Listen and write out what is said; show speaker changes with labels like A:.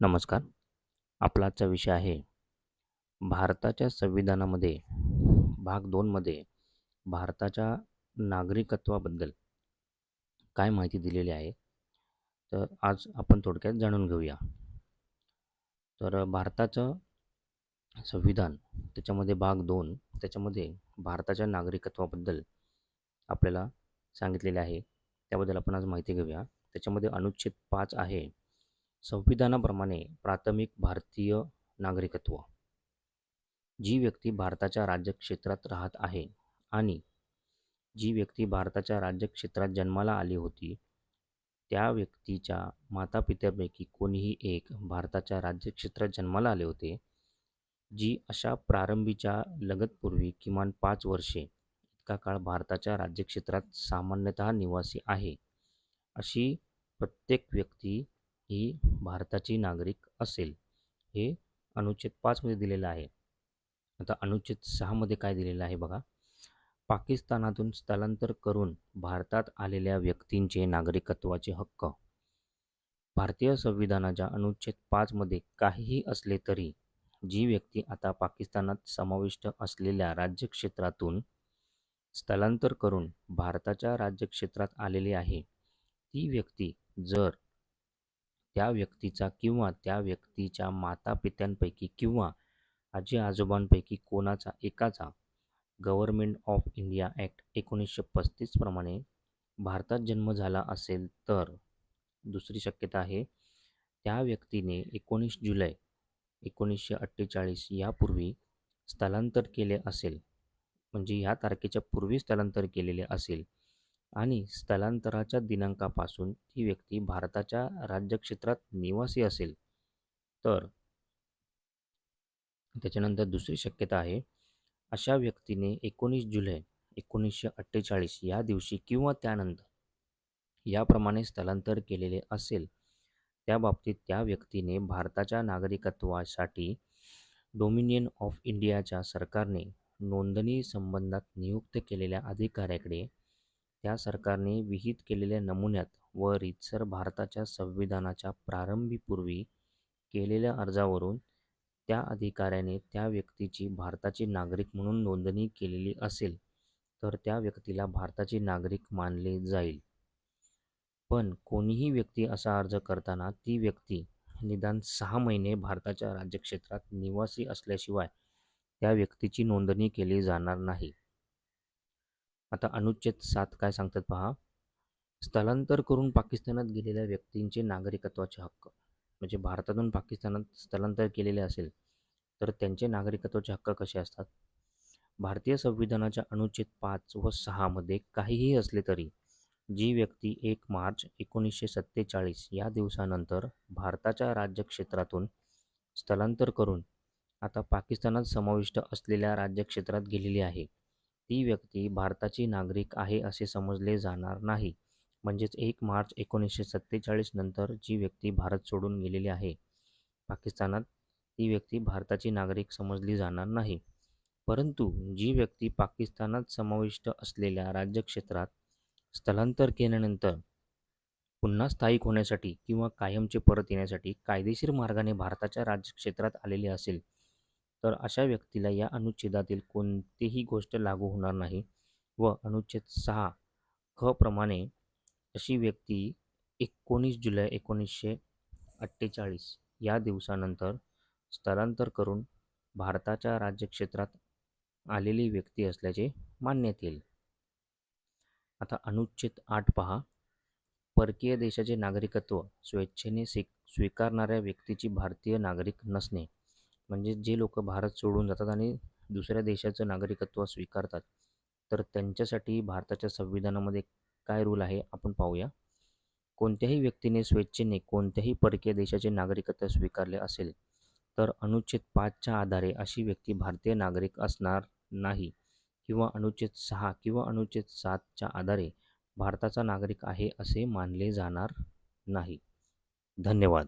A: नमस्कार. आपला आजचा विषय आहे भारताच्या संविधानामध्ये भाग दोनमध्ये भारताच्या नागरिकत्वाबद्दल काय माहिती दिलेली आहे? तर आज आपण थोडक्यात जाणून घेऊया. तर भारताचं संविधान त्याच्यामध्ये भाग दोन त्याच्यामध्ये भारताच्या नागरिकत्वाबद्दल आपल्याला सांगितलेले आहे. त्याबद्दल आपण आज माहिती घेऊया. त्याच्यामध्ये अनुच्छेद पाच आहे. संविधानाप्रमाणे प्राथमिक भारतीय नागरिकत्व. जी व्यक्ती भारताच्या राज्यक्षेत्रात राहत आहे आणि जी व्यक्ती भारताच्या राज्यक्षेत्रात जन्माला आली होती त्या व्यक्तीच्या मातापित्यापैकी कोणीही एक भारताच्या राज्यक्षेत्रात जन्माला आले होते जी अशा प्रारंभीच्या लगतपूर्वी किमान पाच वर्षे इतका काळ भारताच्या राज्यक्षेत्रात सामान्यतः निवासी आहे अशी प्रत्येक व्यक्ती ही भारताची नागरिक असेल हे अनुच्छेद पाचमध्ये दिलेलं आहे. आता अनुच्छेद सहामध्ये काय दिलेलं आहे बघा. पाकिस्तानातून स्थलांतर करून भारतात आलेल्या व्यक्तींचे नागरिकत्वाचे हक्क. भारतीय संविधानाच्या अनुच्छेद पाचमध्ये काहीही असले तरी जी व्यक्ती आता पाकिस्तानात समाविष्ट असलेल्या राज्यक्षेत्रातून स्थलांतर करून भारताच्या राज्यक्षेत्रात आलेली आहे ती व्यक्ती जर त्या व्यक्तीचा किंवा त्या व्यक्तीच्या मातापित्यांपैकी किंवा आजी आजोबांपैकी कोणाचा एकाचा गव्हर्मेंट ऑफ इंडिया ॲक्ट एकोणीसशे पस्तीसप्रमाणे भारतात जन्म झाला असेल तर दुसरी शक्यता आहे. त्या व्यक्तीने एकोणीस जुलै एकोणीसशे अठ्ठेचाळीस यापूर्वी स्थलांतर केले असेल. म्हणजे ह्या तारखेच्या पूर्वी स्थलांतर केलेले असेल. आणि स्थलांतराच्या दिनांकापासून ती व्यक्ती भारताच्या राज्यक्षेत्रात निवासी असेल. तर त्याच्यानंतर दुसरी शक्यता आहे. अशा व्यक्तीने एकोणीस जुलै एकोणीसशे अठ्ठेचाळीस या दिवशी किंवा त्यानंतर याप्रमाणे स्थलांतर केलेले असेल. त्या बाबतीत त्या व्यक्तीने भारताच्या नागरिकत्वासाठी डोमिनियन ऑफ इंडियाच्या सरकारने नोंदणी संबंधात नियुक्त केलेल्या अधिकाऱ्याकडे त्या सरकारने विहित केलेल्या नमुन्यात व रीतसर भारताच्या संविधानाच्या प्रारंभीपूर्वी केलेल्या अर्जावरून त्या अधिकाऱ्याने त्या व्यक्तीची भारताची नागरिक म्हणून नोंदणी केलेली असेल तर त्या व्यक्तीला भारताचे नागरिक मानले जाईल. पण कोणीही व्यक्ती असा अर्ज करताना ती व्यक्ती निदान सहा महिने भारताच्या राज्यक्षेत्रात निवासी असल्याशिवाय त्या व्यक्तीची नोंदणी केली जाणार नाही. आता अनुच्छेद सात काय सांगतात पहा. स्थलांतर करून पाकिस्तानात गेलेल्या व्यक्तींचे नागरिकत्वाचे हक्क. म्हणजे भारतातून पाकिस्तानात स्थलांतर केलेले असेल तर त्यांचे नागरिकत्वाचे हक्क कसे असतात? भारतीय संविधानाच्या अनुच्छेद पाच व सहामध्ये काहीही असले तरी जी व्यक्ती एक मार्च एकोणीसशे सत्तेचाळीस या दिवसानंतर भारताच्या राज्यक्षेत्रातून स्थलांतर करून आता पाकिस्तानात समाविष्ट असलेल्या राज्यक्षेत्रात गेलेली आहे ती व्यक्ती भारताची नागरिक आहे असे समजले जाणार नाही. म्हणजेच एक मार्च एकोणीसशे सत्तेचाळीस नंतर जी व्यक्ती भारत सोडून गेलेली आहे. पाकिस्तानात ती व्यक्ती भारताची नागरिक समजली जाणार नाही. परंतु जी व्यक्ती पाकिस्तानात समाविष्ट असलेल्या राज्यक्षेत्रात स्थलांतर केल्यानंतर पुन्हा स्थायिक होण्यासाठी किंवा कायमचे परत येण्यासाठी कायदेशीर मार्गाने भारताच्या राज्यक्षेत्रात आलेली असेल तर अशा व्यक्तीला या अनुच्छेदातील कोणतीही गोष्ट लागू होणार नाही व अनुच्छेद सहा ख प्रमाणे अशी व्यक्ती एकोणीस जुलै एकोणीसशे अठ्ठेचाळीस या दिवसानंतर स्थलांतर करून भारताच्या राज्यक्षेत्रात आलेली व्यक्ती असल्याचे मानण्यात येईल. आता अनुच्छेद आठ पहा. परकीय देशाचे नागरिकत्व स्वेच्छेने स्वी स्वीकारणाऱ्या व्यक्तीची भारतीय नागरिक नसणे म्हणजे जे लोक भारत सोडून जातात आणि दुसऱ्या देशाचं नागरिकत्व स्वीकारतात तर त्यांच्यासाठी भारताच्या संविधानामध्ये काय रूल आहे आपण पाहूया. कोणत्याही व्यक्तीने स्वेच्छेने कोणत्याही परकीय देशाचे नागरिकत्व स्वीकारले असेल तर अनुच्छेद पाचच्या आधारे अशी व्यक्ती भारतीय नागरिक असणार नाही किंवा अनुच्छेद सहा किंवा अनुच्छेद सातच्या आधारे भारताचा नागरिक आहे असे मानले जाणार नाही. धन्यवाद.